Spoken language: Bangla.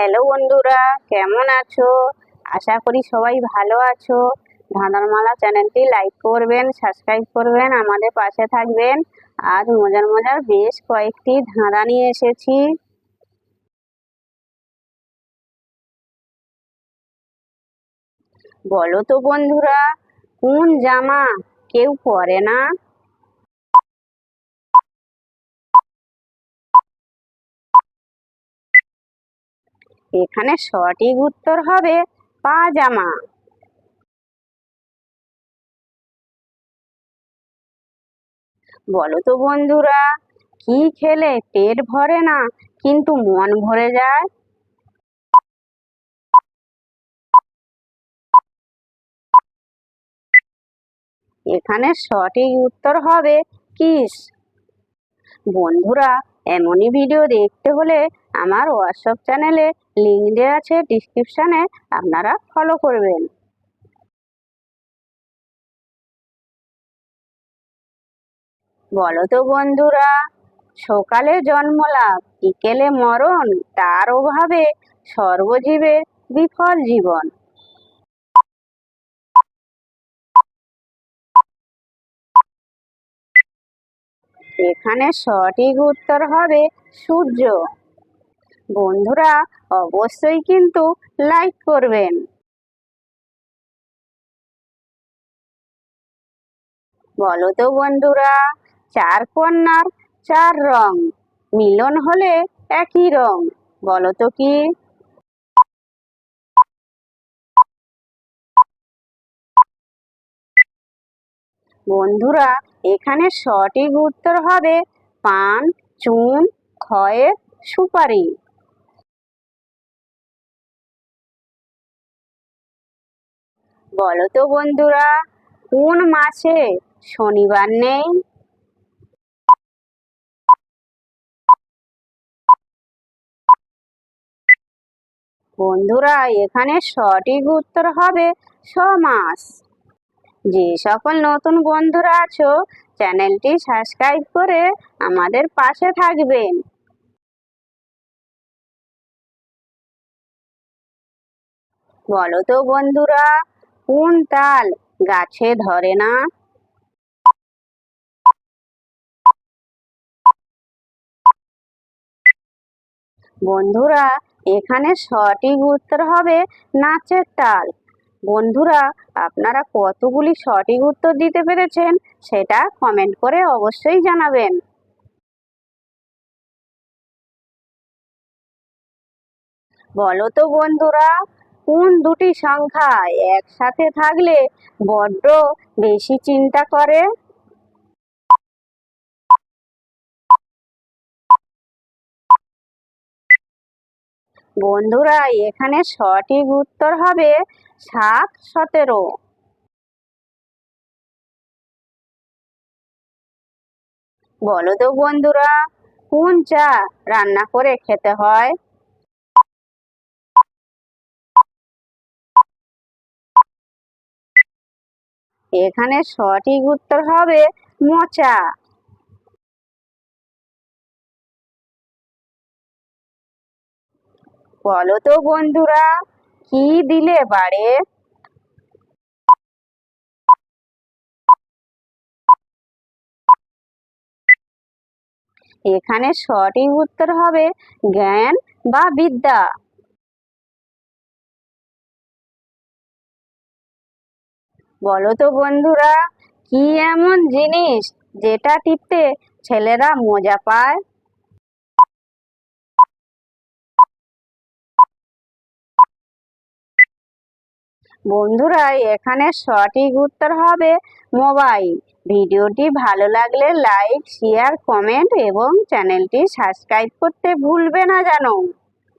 হ্যালো বন্ধুরা, কেমন আছো? আশা করি সবাই ভালো আছো। ধাঁধারমালা চ্যানেলটি লাইক করবেন, সাবস্ক্রাইব করবেন, আমাদের পাশে থাকবেন। আজ মজার মজার বেশ কয়েকটি ধাঁধা নিয়ে এসেছি। বলো তো বন্ধুরা, কোন জামা কেউ পরে না? এখানে সঠিক উত্তর হবে পাজামা। বলো তো বন্ধুরা, কি খেলে পেট ভরে না, কিন্তু মন ভরে যায়? এখানে সঠিক উত্তর হবে কিস। বন্ধুরা, এমনই ভিডিও দেখতে হলে আমার হোয়াটসঅ্যাপ চ্যানেলে লিঙ্ক দেওয়া আছে ডিসক্রিপশানে আপনারা ফলো করবেন। বলো তো বন্ধুরা, সকালে জন্মলাভ, বিকেলে মরণ, তার অভাবে সর্বজীবের বিফল জীবন। এখানে সঠিক উত্তর হবে সূর্য। বন্ধুরা, অবশ্যই কিন্তু লাইক করবেন। বলো তো বন্ধুরা, চার কন্যার চার রং, মিলন হলে একই রং, বলো তো কি? বন্ধুরা, এখানে সঠিক উত্তর হবে পান, চুন খয়ের সুপারি। বলো তো বন্ধুরা, কোন মাসে শনিবার নেই? বন্ধুরা, এখানে সঠিক উত্তর হবে ছ মাস যে সকল নতুন বন্ধুরা আছো, চ্যানেলটি সাবস্ক্রাইব করে আমাদের পাশে থাকবেন বলো তো বন্ধুরা কোন তাল গাছে ধরে না? বন্ধুরা, এখানে সঠিক উত্তর হবে নাচের তাল। বন্ধুরা, আপনারা কতগুলি সঠিক উত্তর দিতে পেরেছেন সেটা কমেন্ট করে অবশ্যই জানাবেন। বলো তো বন্ধুরা কোন দুটি সংখ্যা একসাথে থাকলে বড্ড বেশি চিন্তা করে? বন্ধুরা, এখানে সঠিক উত্তর হবে সাত সতেরো। বলো তো বন্ধুরা, কোন চা রান্না করে খেতে হয়? এখানে সঠিক উত্তর হবে মোচা। বলো তো বন্ধুরা, কি দিলে বাড়ে? এখানে সঠিক উত্তর হবে জ্ঞান বা বিদ্যা। বলো তো বন্ধুরা, কি এমন জিনিস যেটা টিপতে ছেলেরা মজা পায়? বন্ধুরা, এখানে সঠিক উত্তর হবে মোবাইল। ভিডিওটি ভালো লাগলে লাইক, শেয়ার, কমেন্ট এবং চ্যানেলটি সাবস্ক্রাইব করতে ভুলবে না জানো।